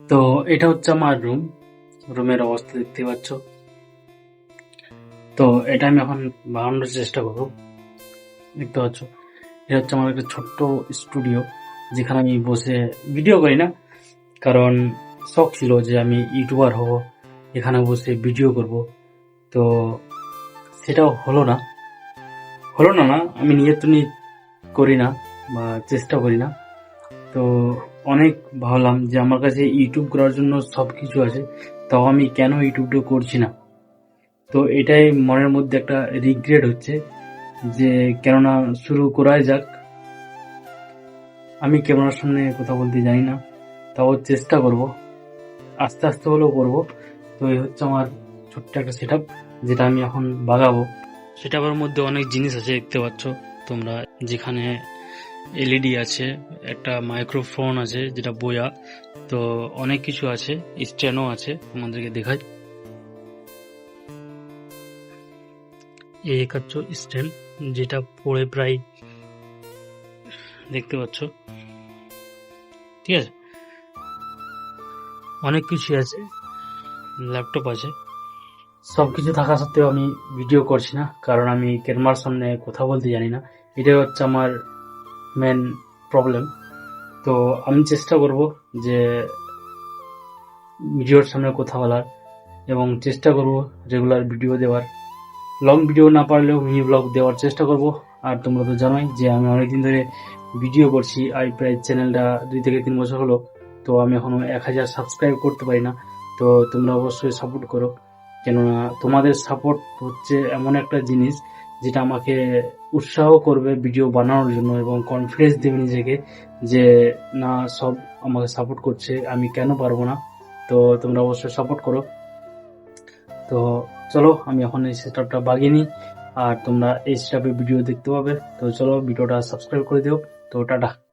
তো এটা হচ্ছে আমার রুম রুমের অবস্থা দেখতে পাচ্ছ। তো এটা আমি এখন বানানোর চেষ্টা করব। দেখতে পাচ্ছ, এটা হচ্ছে আমার একটা ছোট্ট স্টুডিও যেখানে আমি বসে ভিডিও করি না। কারণ শখ ছিল যে আমি ইউটিউবার হব, এখানে বসে ভিডিও করব। তো সেটাও হলো না। হলো না না, আমি নিজের তো করি না বা চেষ্টা করি না। তো অনেক ভাবলাম যে আমার কাছে ইউটিউব করার জন্য সব কিছু আছে, তাও আমি কেন ইউটিউবটা করছি না? তো এটাই মনের মধ্যে একটা রিগ্রেট হচ্ছে যে কেননা শুরু করাই যাক। আমি ক্যামেরার সামনে কথা বলতে জানি না, তাও চেষ্টা করব। আস্তে আস্তে হলেও করব। তো এই হচ্ছে আমার ছোট্ট একটা সেট যেটা আমি এখন বাগাবো। সেটার মধ্যে অনেক জিনিস আছে দেখতে পাচ্ছ তোমরা, যেখানে এলইডি আছে, একটা মাইক্রোফোন আছে, যেটা বোয়া। তো অনেক কিছু আছে স্ট্যান্ডও আছে, তোমাদেরকে দেখাই। এই একাচ্ছ স্ট্যান্ড, যেটা পড়ে প্রায় দেখতে পাচ্ছ। ঠিক আছে? অনেক কিছু আছে, ল্যাপটপ আছে। সব কিছু থাকা সত্ত্বেও আমি ভিডিও করছি না, কারণ আমি ক্যামেরার সামনে কথা বলতে জানি না। এটাই হচ্ছে আমার মেন প্রবলেম তো আমি চেষ্টা করব যে ভিডিওর সামনে কথা বলার এবং চেষ্টা করব রেগুলার ভিডিও দেওয়ার। লং ভিডিও না পারলেও মিনি ব্লগ দেওয়ার চেষ্টা করব। আর তোমরা তো জানোই যে আমি অনেকদিন ধরে ভিডিও করছি। আর প্রায় চ্যানেলটা দুই থেকে তিন বছর হলো। তো আমি এখনও এক হাজার সাবস্ক্রাইব করতে পারি না। তো তোমরা অবশ্যই সাপোর্ট করো। কেননা তোমাদের সাপোর্ট হচ্ছে এমন একটা জিনিস যেটা আমাকে উৎসাহ করবে ভিডিও বানানোর জন্য এবং কনফিডেন্স দেবে নিজেকে যে, না, সব আমাকে সাপোর্ট করছে, আমি কেন পারব না? তো তোমরা অবশ্যই সাপোর্ট করো। তো চলো, আমি এখন এই সেটআপটা বাগিয়ে নিই। আর তোমরা এই সেটআপে ভিডিও দেখতে পাবে। তো চলো ভিডিওটা সাবস্ক্রাইব করে দিও। তো টাটা।